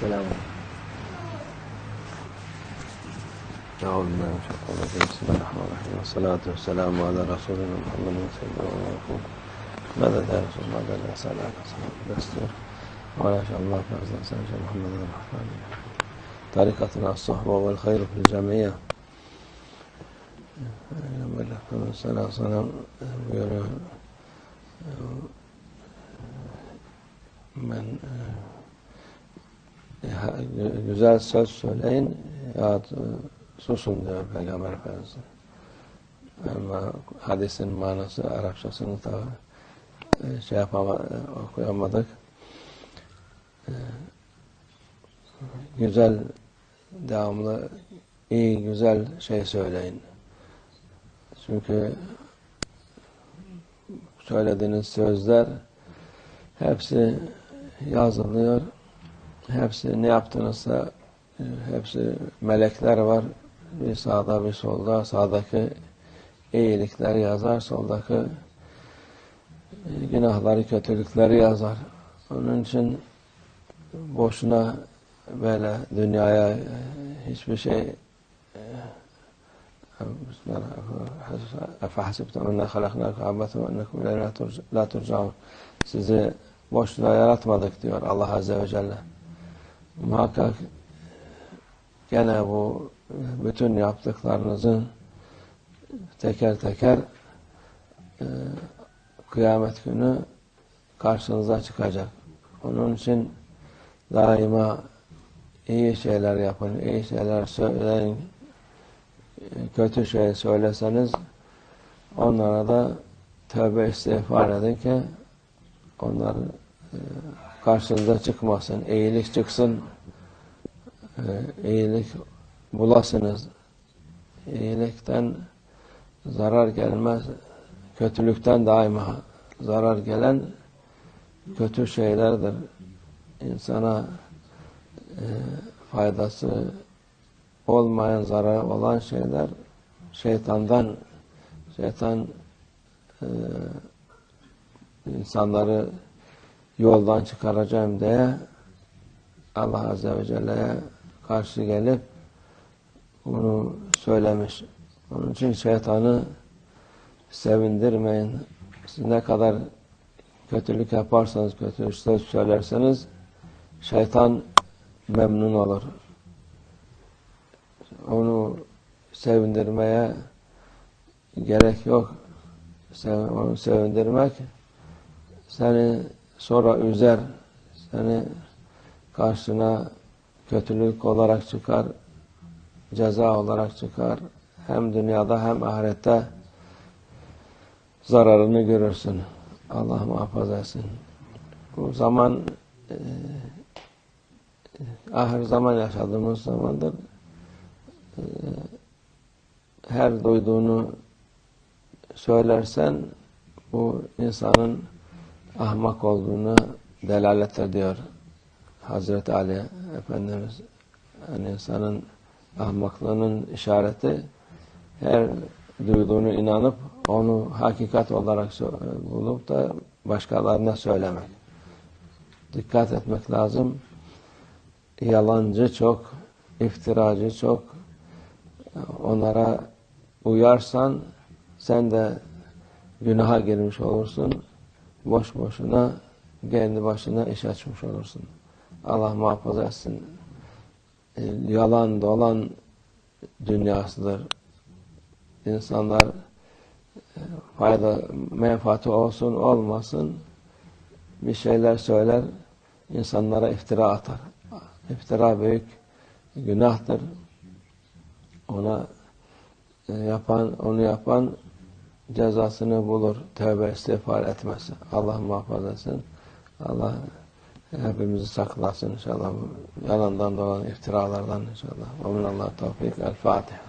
السلام. أعوذ بالله من الشيطان الرجيم. بسم الله الرحمن الرحيم. والصلاة والسلام على رسولنا محمد سيدنا ونبينا ماذا الله؟ ماذا أسألك صلاة الدستور ولا شاء الله. فأزل سنة محمد الرحمن طريقتنا الصحبة والخير في الجمعية aleyhi ve sellem buyuruyor ben e, güzel söz söyleyin ya susun diyor Peygamber Efendimiz. Ama hadisin manası Arapçasını da e, şey yapama, okuyamadık. E, güzel devamlı iyi güzel şey söyleyin. Çünkü söylediğiniz sözler hepsi yazılıyor Hepsi ne yaptığınızda hepsi melekler var. Bir sağda bir solda. Sağdaki iyilikler yazar. Soldaki günahları, kötülükleri yazar. Onun için boşuna böyle dünyaya hiçbir şey أفحسبتم أنا خلقناكم عبثا وأنكم إلينا la turcaun. Sizi boşluğa yaratmadık diyor Allah Azze ve Celle. Muhakkak gene bu bütün yaptıklarınızın teker teker e, kıyamet günü karşınıza çıkacak. Onun için daima iyi şeyler yapın, iyi şeyler söyleyin, kötü şey söyleseniz onlara da tövbe istiğfar edin ki onlar e, karşınıza çıkmasın, iyilik çıksın, e, iyilik bulasınız. İyilikten zarar gelmez, kötülükten daima zarar gelen kötü şeylerdir. İnsana e, faydası olmayan, zarar olan şeyler şeytandan şeytan e, insanları yoldan çıkaracağım diye Allah Azze ve Celle'ye karşı gelip bunu söylemiş. Onun için şeytanı sevindirmeyin. Siz ne kadar kötülük yaparsanız, kötü söz söylerseniz şeytan memnun olur onu sevindirmeye gerek yok. Onu sevindirmek seni sonra üzer, seni karşına kötülük olarak çıkar, ceza olarak çıkar. Hem dünyada hem ahirette zararını görürsün. Allah muhafaza etsin. Bu zaman e, ahir zaman yaşadığımız zamandır. Ee, her duyduğunu söylersen bu insanın ahmak olduğunu delalet ediyor. Hazreti Ali Efendimiz yani insanın ahmaklığının işareti her duyduğunu inanıp onu hakikat olarak bulup da başkalarına söylemek. Dikkat etmek lazım. Yalancı çok, iftiracı çok, onlara uyarsan sen de günaha girmiş olursun. Boş boşuna kendi başına iş açmış olursun. Allah muhafaza etsin. E, yalan dolan dünyasıdır. İnsanlar e, fayda, menfaati olsun olmasın bir şeyler söyler, insanlara iftira atar. İftira büyük günahtır ona e, yapan, onu yapan cezasını bulur. Tövbe istiğfar etmezse. Allah muhafaza etsin. Allah hepimizi saklasın inşallah. Yalandan dolan iftiralardan inşallah. Ve minallah tevfik. El Fatiha.